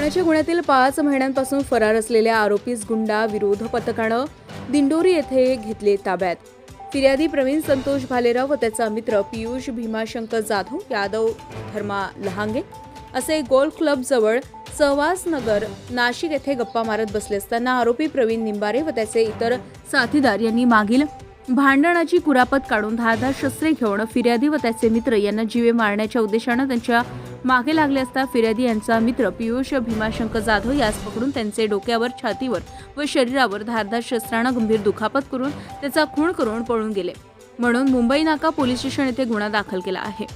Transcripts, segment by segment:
पुण्याच्या गुन्ह्यातील पाच महिन्यांपासून फरार असलेल्या आरोपीस गुंडा विरोध पथकानं दिंडोरी येथे घेतले ताब्यात. फिर्यादी प्रवीण संतोष भालेराव व त्याचा मित्र पियुष भीमाशंकर जाधव यादव धर्मा लहांगे असे गोल्फ क्लब जवळ सहवास नगर नाशिक येथे गप्पा मारत बसले असताना आरोपी प्रवीण निंबारे व त्याचे इतर साथीदार यांनी मागील भांडणाची कुरापत काढून धारदार शस्त्रे घेऊन फिर्यादी व त्याचे मित्र यांना जीवे मारण्याच्या उद्देशानं त्यांच्या मागे लागले असता फिर्यादी यांचा मित्र पियुष भीमाशंकर जाधव यास पकडून त्यांचे डोक्यावर छातीवर व शरीरावर धारदार शस्त्रानं गंभीर दुखापत करून त्याचा खून करून पळून गेले. म्हणून मुंबई नाका पोलीस स्टेशन येथे गुन्हा दाखल केला आहे.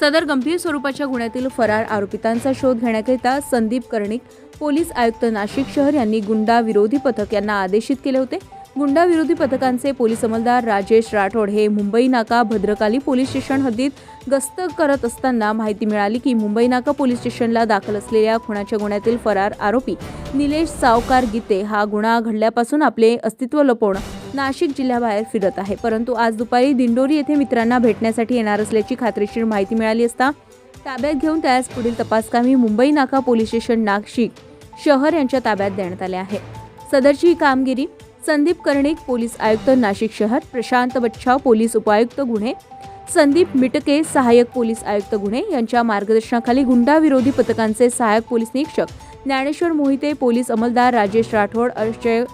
सदर गंभीर स्वरूपाच्या गुन्ह्यातील फरार आरोपितांचा शोध घेण्याकरिता संदीप कर्णिक पोलीस आयुक्त नाशिक शहर यांनी गुंडा विरोधी पथक यांना आदेशित केले होते. गुंडाविरोधी पथकांचे पोलीस अंमलदार राजेश राठोड हे मुंबई नाका भद्रकाली पोलीस स्टेशन हद्दीत गस्त करत असताना माहिती मिळाली की मुंबई नाका पोलीस स्टेशनला दाखल असलेल्या खुणाच्या गुन्ह्यातील फरार आरोपी निलेश सावकार गीते हा गुन्हा घडल्यापासून आपले अस्तित्व लपवणं नाशिक जिल्ह्याबाहेर फिरत आहे. परंतु आज दुपारी दिंडोरी येथे मित्रांना भेटण्यासाठी येणार असल्याची खात्रीशीर माहिती मिळाली असता ताब्यात घेऊन त्यास पुढील तपासकामी मुंबई नाका पोलीस स्टेशन नाशिक शहर यांच्या ताब्यात देण्यात आले आहे. सदरची ही कामगिरी संदीप कर्णिक पोलीस आयुक्त नाशिक शहर प्रशांत बच्छाव पोलीस उपायुक्त गुन्हे संदीप मिटके सहाय्यक पोलीस आयुक्त गुन्हे यांच्या मार्गदर्शनाखाली गुंडाविरोधी पथकांचे सहाय्यक पोलीस निरीक्षक ज्ञानेश्वर मोहिते पोलीस अंमलदार राजेश राठोड अक्षय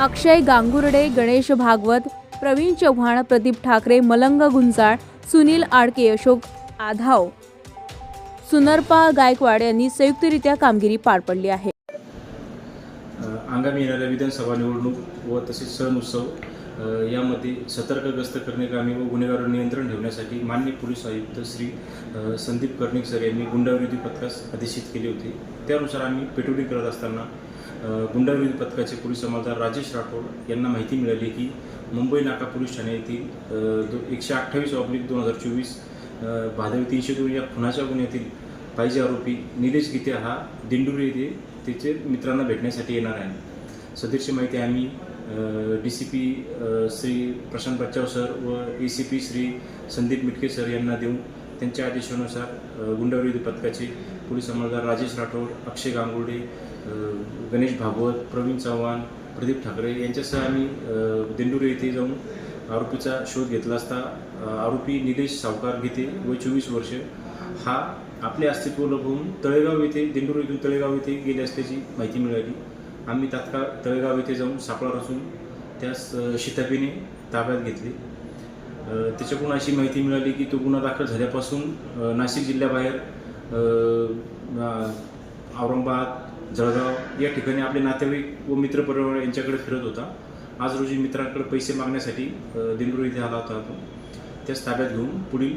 अक्षय गांगुर्डे गणेश भागवत प्रवीण चव्हाण प्रदीप ठाकरे मलंग गुंजाळ सुनील आडके अशोक आधाव सुनरपा गायकवाड यांनी संयुक्तरित्या कामगिरी पार पडली आहे. आगामी येणाऱ्या विधानसभा निवडणूक व तसेच सण उत्सव यामध्ये सतर्क करणे करणे व गुन्हेगार नियंत्रण ठेवण्यासाठी मान्य पोलीस आयुक्त श्री संदीप कर्णिक सर यांनी गुंडाविरोधी पथकास आदेशित केले होते. त्यानुसार आम्ही पेट्रोलिंग करत असताना गुंडाविरोधी पथकाचे पोलीस अंमलदार राजेश राठोड यांना माहिती मिळाली की मुंबई नाका पोलीस ठाणे येथील दो एकशे अठ्ठावीस ऑब्लिक दोन हजार चोवीस भादवी तीनशे दोन या खुनाच्या गुन्ह्यातील पाहिजे आरोपी निलेश गीते हा दिंडुरी येथे त्याचे मित्रांना भेटण्यासाठी येणार आहे. सदरची माहिती आम्ही. D C P Shri Prashant Bachhav sir व A C P Shri Sandeep Mitke sir यांना देऊन त्यांच्या आदेशानुसार गुंडविरोधी पथकाचे पोलीस अंमलदार राजेश राठोड अक्षय गांगुर्डे गणेश भागवत प्रवीण चव्हाण प्रदीप ठाकरे यांच्यासह आम्ही दिंडुरे येथे जाऊन आरोपीचा शोध घेतला असता आरोपी निलेश सावकार घेते व चोवीस वर्ष. हा आपले अस्तित्व लपवून तळेगाव येथे दिंडोरी येथून तळेगाव येथे गेले असल्याची माहिती मिळाली. आम्ही तात्काळ तळेगाव येथे जाऊन सापळा रचून त्यास शिताबीने ताब्यात घेतली. त्याच्याकडून अशी माहिती मिळाली की तो गुन्हा दाखल झाल्यापासून नाशिक जिल्ह्याबाहेर औरंगाबाद जळगाव या ठिकाणी आपले नातेवाईक व मित्रपरिवार यांच्याकडे फिरत होता. आज रोजी मित्रांकडे पैसे मागण्यासाठी अ, दिंडोरी इथे आला होता तो त्याच ताब्यात घेऊन पुढील